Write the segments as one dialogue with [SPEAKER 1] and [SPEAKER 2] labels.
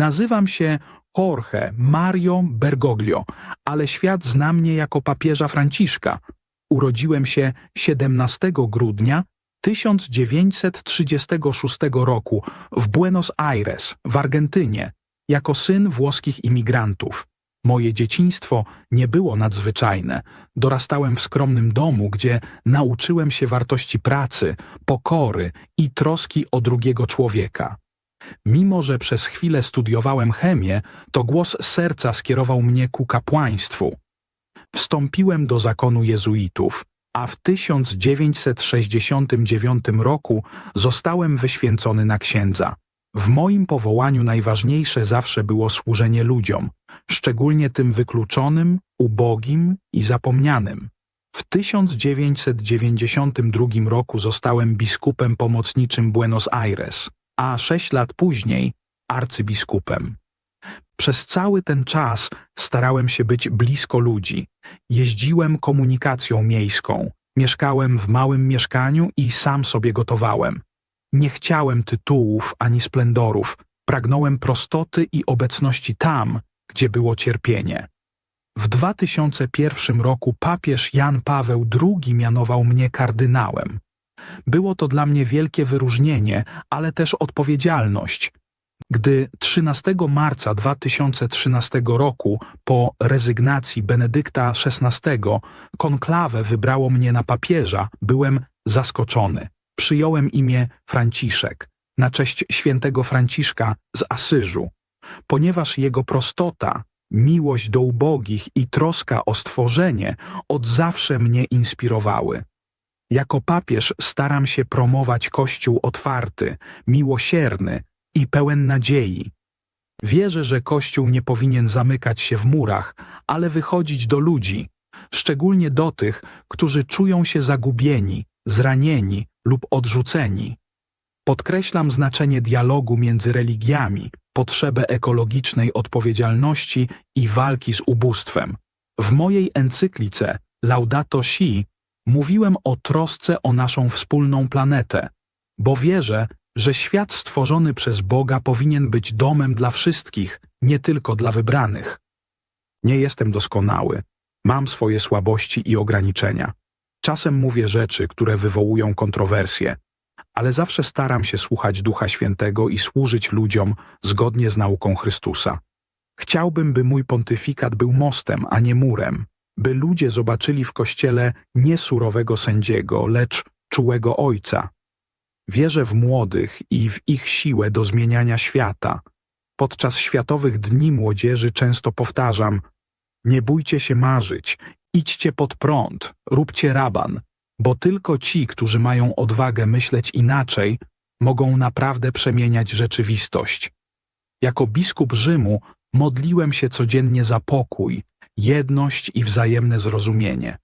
[SPEAKER 1] Nazywam się Jorge Mario Bergoglio, ale świat zna mnie jako papieża Franciszka. Urodziłem się 17 grudnia 1936 roku w Buenos Aires, w Argentynie, jako syn włoskich imigrantów. Moje dzieciństwo nie było nadzwyczajne. Dorastałem w skromnym domu, gdzie nauczyłem się wartości pracy, pokory i troski o drugiego człowieka. Mimo, że przez chwilę studiowałem chemię, to głos serca skierował mnie ku kapłaństwu. Wstąpiłem do zakonu jezuitów, a w 1969 roku zostałem wyświęcony na księdza. W moim powołaniu najważniejsze zawsze było służenie ludziom, szczególnie tym wykluczonym, ubogim i zapomnianym. W 1992 roku zostałem biskupem pomocniczym Buenos Aires, a sześć lat później arcybiskupem. Przez cały ten czas starałem się być blisko ludzi. Jeździłem komunikacją miejską, mieszkałem w małym mieszkaniu i sam sobie gotowałem. Nie chciałem tytułów ani splendorów, pragnąłem prostoty i obecności tam, gdzie było cierpienie. W 2001 roku papież Jan Paweł II mianował mnie kardynałem. Było to dla mnie wielkie wyróżnienie, ale też odpowiedzialność. Gdy 13 marca 2013 roku, po rezygnacji Benedykta XVI, konklawę wybrało mnie na papieża, byłem zaskoczony. Przyjąłem imię Franciszek, na cześć świętego Franciszka z Asyżu, ponieważ jego prostota, miłość do ubogich i troska o stworzenie od zawsze mnie inspirowały. Jako papież staram się promować Kościół otwarty, miłosierny i pełen nadziei. Wierzę, że Kościół nie powinien zamykać się w murach, ale wychodzić do ludzi, szczególnie do tych, którzy czują się zagubieni, zranieni lub odrzuceni. Podkreślam znaczenie dialogu między religiami, potrzebę ekologicznej odpowiedzialności i walki z ubóstwem. W mojej encyklice Laudato Si mówiłem o trosce o naszą wspólną planetę, bo wierzę, że świat stworzony przez Boga powinien być domem dla wszystkich, nie tylko dla wybranych. Nie jestem doskonały, mam swoje słabości i ograniczenia. Czasem mówię rzeczy, które wywołują kontrowersje, ale zawsze staram się słuchać Ducha Świętego i służyć ludziom zgodnie z nauką Chrystusa. Chciałbym, by mój pontyfikat był mostem, a nie murem, by ludzie zobaczyli w Kościele nie surowego sędziego, lecz czułego Ojca. Wierzę w młodych i w ich siłę do zmieniania świata. Podczas Światowych Dni Młodzieży często powtarzam: Nie bójcie się marzyć, idźcie pod prąd, róbcie raban, bo tylko ci, którzy mają odwagę myśleć inaczej, mogą naprawdę przemieniać rzeczywistość. Jako biskup Rzymu modliłem się codziennie za pokój, jedność i wzajemne zrozumienie.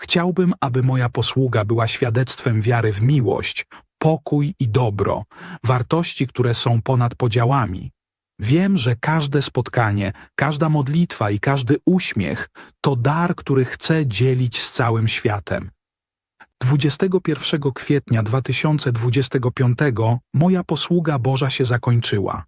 [SPEAKER 1] Chciałbym, aby moja posługa była świadectwem wiary w miłość, pokój i dobro, wartości, które są ponad podziałami. Wiem, że każde spotkanie, każda modlitwa i każdy uśmiech to dar, który chcę dzielić z całym światem. 21 kwietnia 2025 moja posługa Boża się zakończyła.